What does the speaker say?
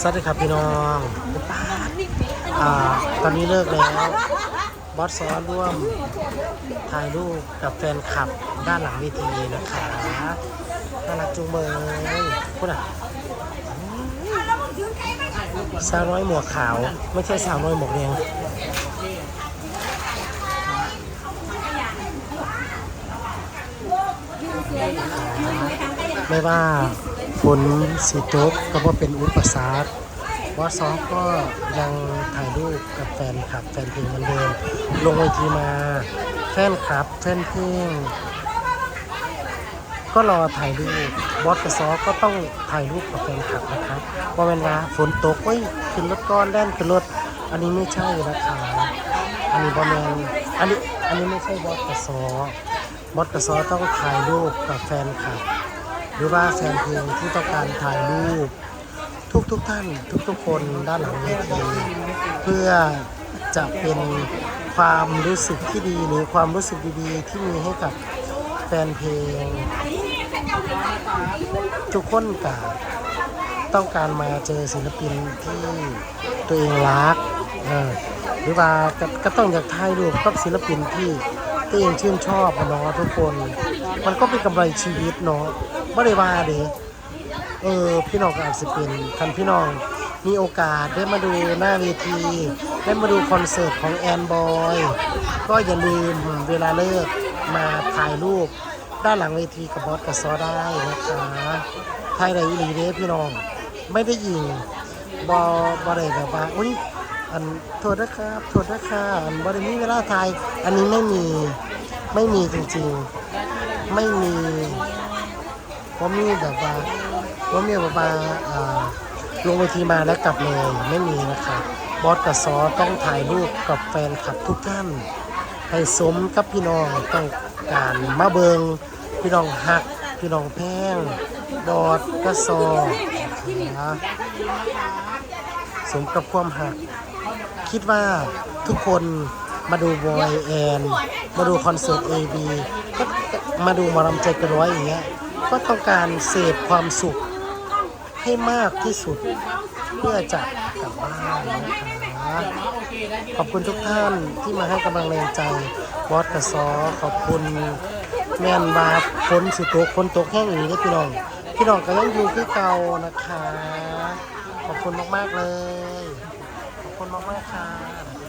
สวัสดีครับพี่น้องอาตอนนี้เลิกแล้วบอสซอร่วมถ่ายรูปกับแฟนคลับด้านหลังเวทีนะคะน่ารักจุงเบยพูดอะสาวน้อยหมวกขาว ไม่ใช่สาวน้อยหมวกแดงไม่ว่า ฝนสีตกก็ว่าเป็นอุปสรรควอซอฟก็ยังถ่ายรูปกับแฟนคลับแฟนเพลงเหมือนเดิมลงเวทีมาแฟนคลับแฟนเพลงก็รอถ่ายรูปบอสกับซอก็ต้องถ่ายรูปกับแฟนคลับนะครับว่าเวลาฝนตกเฮ้ยขึ้นรถก้อนแล่นขึ้นรถอันนี้ไม่ใช่นะคะอันนี้บอแมนอันนี้อันนี้ไม่ใช่บอสกับซอบอสกับซอต้องถ่ายรูปกับแฟนคลับ หรือว่าแฟนเพลงที่ต้องการถ่ายรูป ทุกทุกๆท่านทุกทุกๆ คนด้านหลังเวทีเพื่อจะเป็นความรู้สึกที่ดีหรือความรู้สึกดีๆ ที่มีให้กับแฟนเพลง ทุกคนกับต้องการมาเจอศิลปินที่ตัวเองรักหรือว่ากก็ต้องอยากถ่ายรูปกับศิลปินที่ ตัวเองชื่นชอบอะเนาะทุกคน มันก็เป็นกำไรชีวิตเนาะไม่ได้ว่าเด้เออพี่น้องก็อาจจะเป็นคันพี่น้องมีโอกาสได้มาดูหน้าเวที ได้มาดูคอนเสิร์ตของแอนบอยก็อย่าลืมเวลาเลิกมาถ่ายรูปด้านหลังเวทีกับบอสกับซอได้นะคะถ่ายได้อีหลีเด้พี่น้อง ไม่ได้ยิงบอบอได้แบบว่าอุ้ย อันโทษนะครับโทษนะคะอันบอได้มีเวลาถ่ายอันนี้ไม่มีไม่มีจริงๆ ไม่มีว่ามีแบบว่าว่ามีแบบว่าลงเวทีมาแล้วกลับเลยไม่มีนะครับบอสกับซอต้องถ่ายรูปกับแฟนคลับทุกท่านให้สมกับพี่น้องต้องการมาเบิงพี่น้องหักพี่น้องแพงบอสกับซอนะสมกับความหัก คิดว่าทุกคนมาดูบอยแอนมาดูคอนเสิร์ต AB ก็มาดูมอลำใจเกนร้อยอย่างเงี้ยก็ต้องการเสพความสุขให้มากที่สุด เพื่อจะกลับบ้านนะคะขอบคุณทุกท่านที่มาให้กำลังแรงใจบอสกับซอขอบคุณแม่นบาฝนสิตกฝนตกแห้งอย่างนี้พี่น้อง พี่น้องก็ยังอยู่ที่เก่านะคะ ขอบคุณมาก ๆ เลย คุณมากมากค่ะ